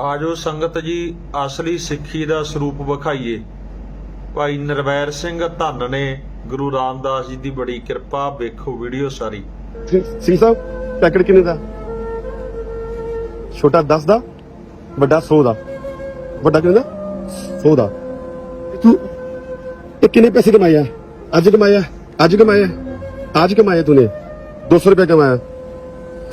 ਆਜੋ ਸੰਗਤ ਜੀ ਅਸਲੀ ਸਿੱਖੀ ਦਾ ਸਰੂਪ ਵਿਖਾਈਏ ਭਾਈ ਨਿਰਵੈਰ ਸਿੰਘ ਧੰਨ ਨੇ ਗੁਰੂ ਰਾਮਦਾਸ ਜੀ ਦੀ ਬੜੀ ਕਿਰਪਾ ਵੇਖੋ ਵੀਡੀਓ ਸਾਰੀ ਸਿੰਘ ਸਾਹਿਬ ਪੈਕਟ ਕਿੰਨੇ ਦਾ ਛੋਟਾ 10 ਦਾ ਵੱਡਾ 100 ਦਾ ਵੱਡਾ ਕਿੰਨੇ ਦਾ 100 ਦਾ ਤੂੰ ਇਹ ਕਿੰਨੇ ਪੈਸੇ ਕਮਾਇਆ ਅੱਜ ਕਮਾਇਆ ਅੱਜ ਕਮਾਇਆ ਅੱਜ ਕਮਾਇਆ ਤੂਨੇ 200 ਰੁਪਏ ਕਮਾਇਆ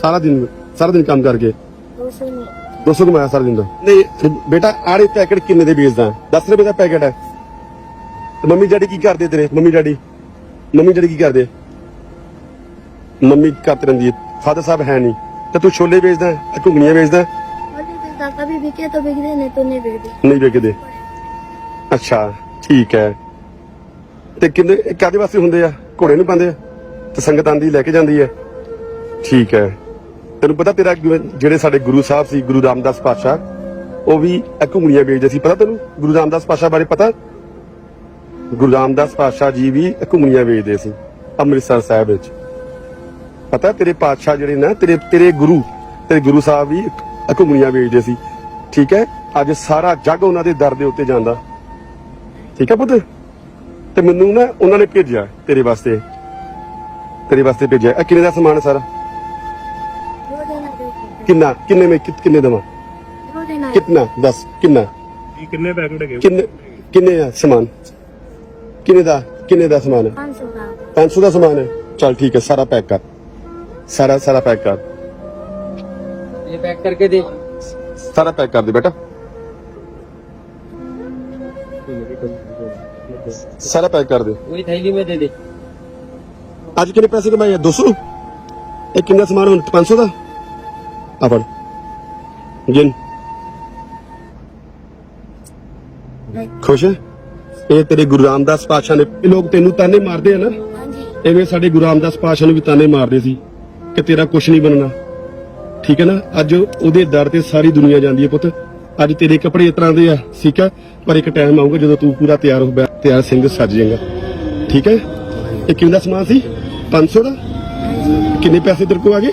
ਸਾਰਾ ਦਿਨ ਸਾਰਾ ਦਿਨ ਕੰਮ ਕਰਕੇ दूसरे में 200 ਕਮਾਇਆ ਸਰ ਦਿੰਦਾ ਨਹੀਂ ਬੇਟਾ ਆੜੇ ਪੈਕਟ ਕਿੰਨੇ ਦੇ ਵੇਚਦਾ 10 ਰੁਪਏ ਦਾ ਪੈਕਟ ਹੈ ਤੇ ਮੰਮੀ ਡੈਡੀ ਕੀ ਕਰਦੇ ਤੇਰੇ ਮੰਮੀ ਡੈਡੀ ਮੰਮੀ ਡੈਡੀ ਕੀ ਕਰਦੇ ਮੰਮੀ ਕਾਤ ਰਹਿੰਦੀ ਫਾਦਰ ਸਾਹਿਬ ਹੈ ਨਹੀਂ ਤੇ ਤੂੰ ਛੋਲੇ ਵੇਚਦਾ ਘੁੰਗਣੀਆਂ ਵੇਚਦਾ ਕਾਕਾ ਵੀ ਵਿਕੇ ਅੱਛਾ ਠੀਕ ਹੈ ਤੇ ਕਿੰਨੇ ਕਾਦੇ ਵਾਸਤੇ ਹੁੰਦੇ ਆ ਘੋੜੇ ਨੂੰ ਪਾਉਂਦੇ ਆ ਤੇ ਸੰਗਤ ਆਂਦੀ ਲੈ ਕੇ ਜਾਂਦੀ ਹੈ ਠੀਕ ਹੈ ਤੈਨੂੰ ਪਤਾ ਤੇਰਾ ਜਿਹੜੇ ਸਾਡੇ ਗੁਰੂ ਸਾਹਿਬ ਸੀ, ਗੁਰੂ ਰਾਮਦਾਸ ਪਾਸ਼ਾ ਉਹ ਵੀ ਘੁੰਗਣੀਆਂ ਵੇਚਦੇ ਸੀ। ਪਤਾ ਤੈਨੂੰ ਗੁਰੂ ਰਾਮਦਾਸ ਪਾਸ਼ਾ ਬਾਰੇ ਪਤਾ? ਗੁਰੂ ਰਾਮਦਾਸ ਪਾਸ਼ਾ ਜੀ ਵੀ ਘੁੰਗਣੀਆਂ ਵੇਚਦੇ ਸੀ ਅੰਮ੍ਰਿਤਸਰ ਸਾਹਿਬ ਵਿੱਚ। ਪਤਾ ਤੇਰੇ ਪਾਤਸ਼ਾਹ ਜਿਹੜੇ ਨਾ, ਤੇਰੇ ਤੇਰੇ ਗੁਰੂ ਤੇਰੇ ਗੁਰੂ ਸਾਹਿਬ ਵੀ ਘੁੰਗਣੀਆਂ ਵੇਚਦੇ ਸੀ। ਠੀਕ ਹੈ? ਅੱਜ ਸਾਰਾ ਜੱਗ ਉਹਨਾਂ ਦੇ ਦਰ ਦੇ ਉੱਤੇ ਜਾਂਦਾ। ਠੀਕ ਹੈ ਪੁੱਤ? ਤੇ ਮੈਨੂੰ ਨਾ ਉਹਨਾਂ ਨੇ ਭੇਜਿਆ ਤੇਰੇ ਵਾਸਤੇ। ਤੇਰੇ ਵਾਸਤੇ ਭੇਜਿਆ। ਇਹ ਦਾ ਸਮਾਨ ਸਾਰਾ? ਕਿੰਨਾ ਕਿੰਨੇ ਮੈਂ ਕਿ- ਕਿੰਨੇ ਦੇਵਾਂ दो देना ਕਿੰਨਾ ਦੱਸ ਕਿੰਨਾ ਕੀ ਕਿੰਨੇ ਪੈਕਟ ਹੈਗੇ ਕਿੰਨੇ ਕਿੰਨੇ ਆ ਸਮਾਨ ਕਿੰਨੇ ਦਾ ਕਿੰਨੇ ਦਾ ਸਮਾਨ ਹੈ पाँच सौ का 500 ਦਾ ਸਮਾਨ ਹੈ ਚਲ ਠੀਕ ਹੈ ਸਾਰਾ ਪੈਕ ਕਰ ਸਾਰਾ ਸਾਰਾ ਪੈਕ ਕਰ ये पैक करके दे ਸਾਰਾ ਪੈਕ ਕਰ ਦੇ ਬੇਟਾ ਸਾਰਾ ਪੈਕ ਕਰ ਦੇ वही थैली में दे दे ਅੱਜ ਕਿੰਨੇ ਪੈਸੇ ਕਮਾਏ ਆ 200 ਇਹ ਕਿੰਨਾ ਸਮਾਨ ਹੁਣ 500 ਦਾ ਫੜ ਗਿਣ ਖੁਸ਼ ਹੈ ਇਹ ਤੇਰੇ ਗੁਰੂ ਰਾਮਦਾਸ ਪਾਤਸ਼ਾਹ ਨੇ ਇਹ ਲੋਕ ਤੈਨੂੰ ਤਾਨੇ ਮਾਰਦੇ ਆ ਨਾ? जी ਐਵੇਂ ਸਾਡੇ ਗੁਰੂ ਰਾਮਦਾਸ ਪਾਤਸ਼ਾਹ ਨੂੰ ਵੀ ਤਾਨੇ ਮਾਰਦੇ ਸੀ ਕਿ ਤੇਰਾ ਕੁਝ ਨਹੀਂ ਬਣਨਾ। ਠੀਕ ਹੈ ਨਾ? ਅੱਜ ਉਹਦੇ ਦਰ ਤੇ ਸਾਰੀ ਦੁਨੀਆ ਜਾਂਦੀ ਹੈ ਪੁੱਤ। ਅੱਜ ਤੇਰੇ ਕੱਪੜੇ ਇਸ ਤਰ੍ਹਾਂ ਦੇ ਆ ਠੀਕ ਹੈ ਪਰ ਇੱਕ ਟਾਈਮ ਆਊਗਾ ਜਦੋਂ ਤੂੰ ਪੂਰਾ ਤਿਆਰ ਹੋ ਤਿਆਰ ਸਿੰਘ ਸੱਜ ਜਾਏਗਾ। ਠੀਕ ਹੈ? ਇਹ ਕਿੰਨਾ ਸਮਾਨ ਸੀ? 500 ਦਾ? ਕਿੰਨੇ ਪੈਸੇ ਤੇਰੇ ਕੋਲ ਆ ਗਏ?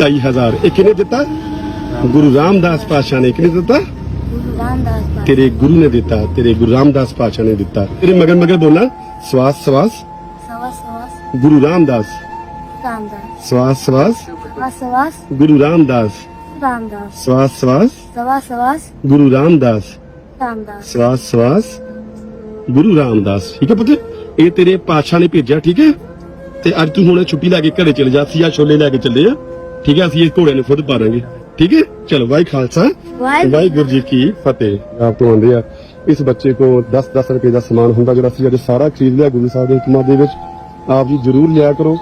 22000 ਇਹ ਕਿਨੇ ਦਿੱਤਾ? ਗੁਰੂ ਰਾਮਦਾਸ ਪਾਤਸ਼ਾਹ ਨੇ ਕਿਨੇ ਦਿੱਤਾ? ਤੇਰੇ ਗੁਰੂ ਨੇ ਦਿੱਤਾ ਤੇਰੇ ਗੁਰੂ ਰਾਮਦਾਸ ਪਾਤਸ਼ਾਹ ਨੇ ਦਿੱਤਾ। ਤੇਰੇ ਮਗਨ ਮਗਰ ਬੋਲਣਾ ਸਵਾਸ ਸਵਾਸ। ਗੁਰੂ ਰਾਮਦਾਸ। ਰਾਮਦਾਸ। ਸਵਾਸ ਸਵਾਸ। ਗੁਰੂ ਰਾਮਦਾਸ। ਸਵਾਸ ਸਵਾਸ। ਗੁਰੂ ਰਾਮਦਾਸ। ਸਵਾਸ ਸਵਾਸ। ਗੁਰੂ ਰਾਮਦਾਸ। ਠੀਕ ਹੈ ਪੁੱਤ? ਇਹ ਤੇਰੇ ਪਾਤਸ਼ਾਹ ਨੇ ਭੇਜਿਆ ਠੀਕ ਹੈ? ਤੇ ਅੱਜ ਤੂੰ ਹੁਣੇ ਛੁੱਟੀ ਲਾ ਕੇ ਘਰੇ ਚਲੇ ਜਾ ਸੀ ਆ ਛੋਲੇ ਲੈ ਕੇ ਚੱਲੇ ਆ। ਠੀਕ ਹੈ ਅਸੀਂ ਇਹ ਘੋੜੇ ਨੂੰ ਖੁਦ ਪਾਰਾਂਗੇ ਠੀਕ ਹੈ ਚਲੋ ਵਾਹਿ ਖਾਲਸਾ वाहिगुरु ਵਾਹਿਗੁਰੂ ਜੀ ਕੀ ਫਤਿਹ ਆਪ ਤੋਂ ਆਉਂਦੇ ਆ ਇਸ ਬੱਚੇ ਕੋ 10-10 ਰੁਪਏ ਦਾ ਸਮਾਨ ਹੁੰਦਾ ਜਿਹੜਾ ਸੀ ਅੱਜ ਸਾਰਾ ਖਰੀਦ ਲਿਆ ਗੁਰੂ ਸਾਹਿਬ ਦੇ ਹੁਕਮਾਂ ਦੇ ਵਿੱਚ ਆਪ ਜੀ ਜ਼ਰੂਰ ਲਿਆ ਕਰੋ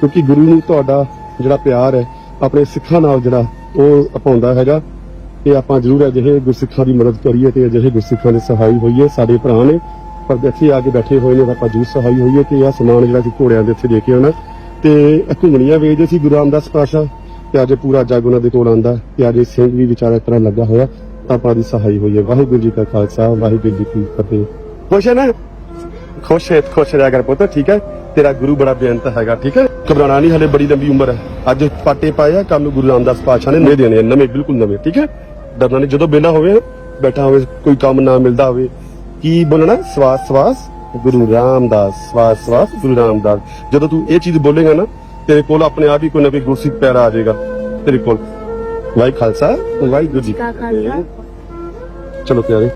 ਕਿਉਂਕਿ ਗੁਰੂ ਨੂੰ ਤੁਹਾਡਾ ਜਿਹੜਾ ਪਿਆਰ ਹੈ ਆਪਣੇ ਸਿੱਖਾਂ ਨਾਲ ਜਿਹੜਾ ਉਹ ਅਪਾਉਂਦਾ ਹੈਗਾ ਕਿ ਆਪਾਂ ਜ਼ਰੂਰ ਅਜਿਹੇ ਗੁਰਸਿੱਖਾਂ ਦੀ ਮਦਦ ਕਰੀਏ ਤੇ ਅਜਿਹੇ ਗੁਰਸਿੱਖਾਂ ਦੀ ਸਹਾਈ ਹੋਈਏ ਸਾਡੇ ਭਰਾ ਨੇ ਪਰ ਇੱਥੇ ਆ ਕੇ ਬੈਠੇ ਹੋਏ ਨੇ ਤਾਂ ਆਪਾਂ ਜ਼ਰੂਰ ਸਹਾਈ ਹੋਈਏ ਤੇ ਇਹ ਸਮਾਨ ਜਿਹੜਾ ਸੀ ਘੋੜਿਆਂ ਦੇ ਇੱਥੇ ਦੇ ਕੇ ਆਉਣਾ ਤੇ ਇਹ ਘੁੰਗਣੀਆਂ ਵੇਚਦੇ ਸੀ ਗੁਰੂ ਰਾਮਦਾਸ ਪਾਸ਼ਾ ਤੇ ਅੱਜ ਪੂਰਾ ਜੱਗ ਉਹਨਾਂ ਦੇ ਕੋਲ ਆਂਦਾ ਤੇ ਅੱਜ ਇਹ ਸਿੰਘ ਵੀ ਵਿਚਾਰਾ ਤਰ੍ਹਾਂ ਲੱਗਾ ਹੋਇਆ ਤਾਂ ਆਪਾਂ ਦੀ ਸਹਾਈ ਹੋਈਏ ਵਾਹਿਗੁਰੂ ਜੀ ਕਾ ਖਾਲਸਾ ਵਾਹਿਗੁਰੂ ਜੀ ਕੀ ਫਤਿਹ। ਖੁਸ਼ ਹੈ ਨਾ? ਖੁਸ਼ ਹੈ ਖੁਸ਼ ਰਹਿ ਕਰ ਪੁੱਤ ਠੀਕ ਹੈ? ਤੇਰਾ ਗੁਰੂ ਬੜਾ ਬੇਅੰਤ ਹੈਗਾ ਠੀਕ ਹੈ? ਘਬਰਾਣਾ ਨਹੀਂ ਹਲੇ ਬੜੀ ਲੰਬੀ ਉਮਰ ਹੈ। ਅੱਜ ਪਾਟੇ ਪਾਏ ਆ ਕੱਲ ਨੂੰ ਗੁਰੂ ਰਾਮਦਾਸ ਪਾਤਸ਼ਾਹ ਨੇ ਨਵੇਂ ਦੇਣੇ ਆ, ਨਵੇਂ ਬਿਲਕੁਲ ਨਵੇਂ ਠੀਕ ਹੈ? ਡਰਨਾ ਨਹੀਂ ਜਦੋਂ ਬੇਲਾ ਹੋਵੇ ਬੈਠਾ ਹੋਵੇ ਕੋਈ ਕੰਮ ਨਾ ਮਿਲਦਾ ਹੋਵੇ ਕੀ ਬੋਲਣਾ? ਸਵਾਸ ਸਵਾਸ ਗੁਰੂ ਰਾਮਦਾਸ ਸਵਾਸ ਸਵਾਸ ਗੁਰੂ ਰਾਮਦਾਸ। ਜਦੋਂ ਤੂੰ ਇਹ ਚੀਜ਼ ਬੋਲੇਗਾ ਨਾ ਤੇਰੇ ਕੋਲ ਆਪਣੇ ਆਪ ਹੀ ਕੋਈ ਨਾ ਕੋਈ ਗੁਰਸਿੱਖ ਪਿਆਰਾ ਆ ਜਾਏਗਾ। ਤੇਰੇ ਕੋਲ। ਵਾਹਿਗੁਰੂ ਖਾਲਸਾ ਵਾਹਿਗੁਰੂ ਜੀ ਚਲੋ ਪਿਆਰੇ।